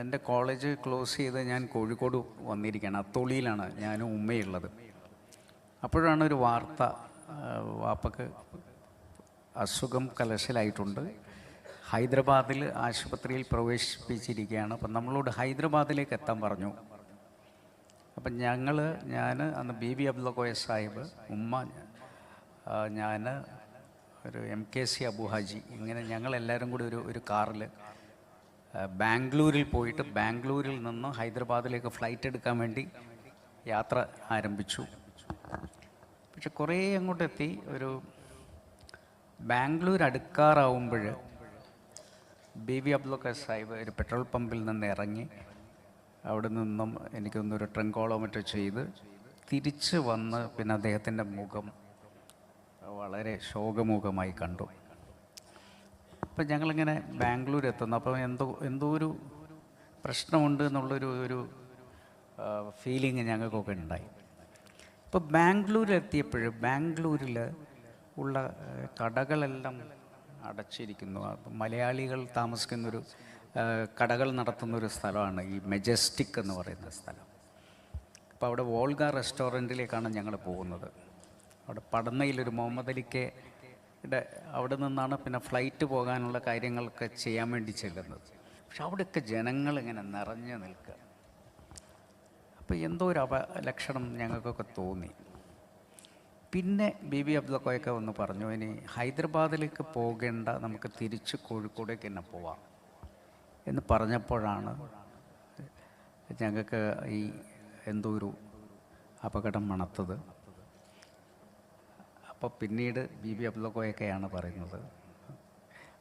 എന്റെ college close ചെയ്ത് ഞാൻ കോഴിക്കോട് വന്നിരിക്കുകയാണ്. അത്തോളിയിലാണ് ഞാനും ഉമ്മയുള്ളത്. അപ്പോഴാണ് ഒരു വാർത്ത വാപ്പക്ക് അസുഖം കലശലായിട്ടുണ്ട്. ഹൈദരാബാദിൽ ആശുപത്രിയിൽ പ്രവേശിപ്പിച്ചിരിക്കുകയാണ്. അപ്പം നമ്മളോട് ഹൈദരാബാദിലേക്ക് എത്താൻ പറഞ്ഞു. അപ്പം ഞങ്ങൾ ഞാൻ അന്ന് ബി ബി അബ്ദുള്ള കോയ സാഹിബ് ഉമ്മ ഞാൻ ഒരു എം കെ സി അബുഹാജി ഇങ്ങനെ ഞങ്ങളെല്ലാവരും കൂടി ഒരു ഒരു കാറിൽ ബാംഗ്ലൂരിൽ പോയിട്ട് ബാംഗ്ലൂരിൽ നിന്ന് ഹൈദരാബാദിലേക്ക് ഫ്ലൈറ്റ് എടുക്കാൻ വേണ്ടി യാത്ര ആരംഭിച്ചു. പക്ഷെ കുറേ അങ്ങോട്ടെത്തി ഒരു ബാംഗ്ലൂർ അടുക്കാറാവുമ്പോൾ ബി വി അബ്ദുൽ സാഹിബ് ഒരു പെട്രോൾ പമ്പിൽ നിന്ന് ഇറങ്ങി. അവിടെ നിന്നും എനിക്കൊന്നൊരു ട്രങ്കോളോ മറ്റോ ചെയ്ത് തിരിച്ച് വന്ന് പിന്നെ അദ്ദേഹത്തിന്റെ മുഖം വളരെ ശോകമുഖമായി കണ്ടു. അപ്പം ഞങ്ങളിങ്ങനെ ബാംഗ്ലൂർ എത്തുന്നു അപ്പോൾ എന്തോ എന്തോ ഒരു പ്രശ്നമുണ്ട് എന്നുള്ളൊരു ഒരു ഫീലിംഗ് ഞങ്ങൾക്കൊക്കെ ഉണ്ടായി. അപ്പോൾ ബാംഗ്ലൂരിൽ എത്തിയപ്പോൾ ബാംഗ്ലൂരിൽ ഉള്ള കടകളെല്ലാം അടച്ചിരിക്കുന്നു. അപ്പം മലയാളികൾ താമസിക്കുന്നൊരു കടകൾ നടത്തുന്നൊരു സ്ഥലമാണ് ഈ മെജസ്റ്റിക് എന്ന് പറയുന്ന സ്ഥലം. അപ്പോൾ അവിടെ വോൾഗ റെസ്റ്റോറന്റിലേക്കാണ് ഞങ്ങൾ പോകുന്നത്. അവിടെ പടന്നയിലൊരു മുഹമ്മദ് അലിക്കയുടെ അവിടെ നിന്നാണ് പിന്നെ ഫ്ലൈറ്റ് പോകാനുള്ള കാര്യങ്ങളൊക്കെ ചെയ്യാൻ വേണ്ടി ചെല്ലുന്നത്. പക്ഷെ അവിടെയൊക്കെ ജനങ്ങൾ ഇങ്ങനെ നിറഞ്ഞു നിൽക്കുക. അപ്പോൾ എന്തോ ഒരു അപ ലക്ഷണം ഞങ്ങൾക്കൊക്കെ തോന്നി. പിന്നെ ബി ബി അബ്ദുൽ കോയൊക്കെ വന്ന് പറഞ്ഞു ഇനി ഹൈദരാബാദിലേക്ക് പോകേണ്ട നമുക്ക് തിരിച്ച് കോഴിക്കോടേക്ക് തന്നെ പോവാം. എന്ന് പറഞ്ഞപ്പോഴാണ് ഞങ്ങൾക്ക് ഈ എന്തോ ഒരു അപകടം മണത്തത്. അപ്പോൾ പിന്നീട് ബി ബി അബ്ദുള്ളക്കോയൊക്കെയാണ് പറയുന്നത്.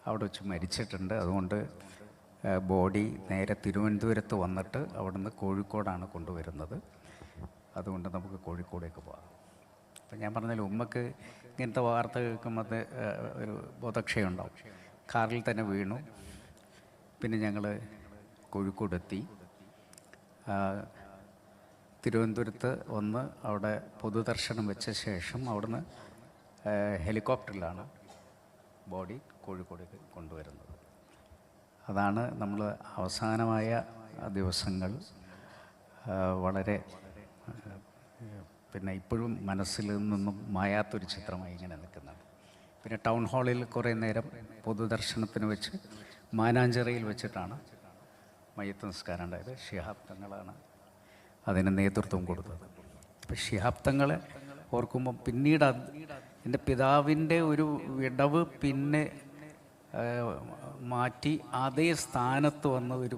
അവിടെ വെച്ച് മരിച്ചിട്ടുണ്ട്. അതുകൊണ്ട് ബോഡി നേരെ തിരുവനന്തപുരത്ത് വന്നിട്ട് അവിടുന്ന് കോഴിക്കോടാണ് കൊണ്ടുവരുന്നത്. അതുകൊണ്ട് നമുക്ക് കോഴിക്കോടേക്ക് പോകാം. അപ്പം ഞാൻ പറഞ്ഞാൽ ഉമ്മക്ക് ഇങ്ങനത്തെ വാർത്ത കേൾക്കുമ്പോൾ ഒരു ബോധക്ഷയുണ്ടാവും. കാറിൽ തന്നെ വീണു. പിന്നെ ഞങ്ങൾ കോഴിക്കോടെത്തി. തിരുവനന്തപുരത്ത് വന്ന് അവിടെ പൊതുദർശനം വെച്ച ശേഷം അവിടുന്ന് ഹെലികോപ്റ്ററിലാണ് ബോഡി കോഴിക്കോട് കൊണ്ടുവരുന്നത്. അതാണ് നമ്മൾ അവസാനമായ ദിവസങ്ങൾ. വളരെ പിന്നെ ഇപ്പോഴും മനസ്സിൽ നിന്നും മായാത്തൊരു ചിത്രമായി ഇങ്ങനെ നിൽക്കുന്നത്. പിന്നെ ടൗൺ ഹാളിൽ കുറേ നേരം പൊതുദർശനത്തിന് വെച്ച് മാനാഞ്ചിറയിൽ വെച്ചിട്ടാണ് മയ്യത്ത് നിസ്കാരം ഉണ്ടായത്. ഷിഹാബ് തങ്ങളാണ് അതിന് നേതൃത്വം കൊടുത്തത്. അപ്പം ഷിഹാബ് തങ്ങളെ ഓർക്കുമ്പം പിന്നീട് എന്റെ പിതാവിന്റെ ഒരു വിടവ് പിന്നെ മാറ്റി അതേ സ്ഥാനത്ത് വന്ന ഒരു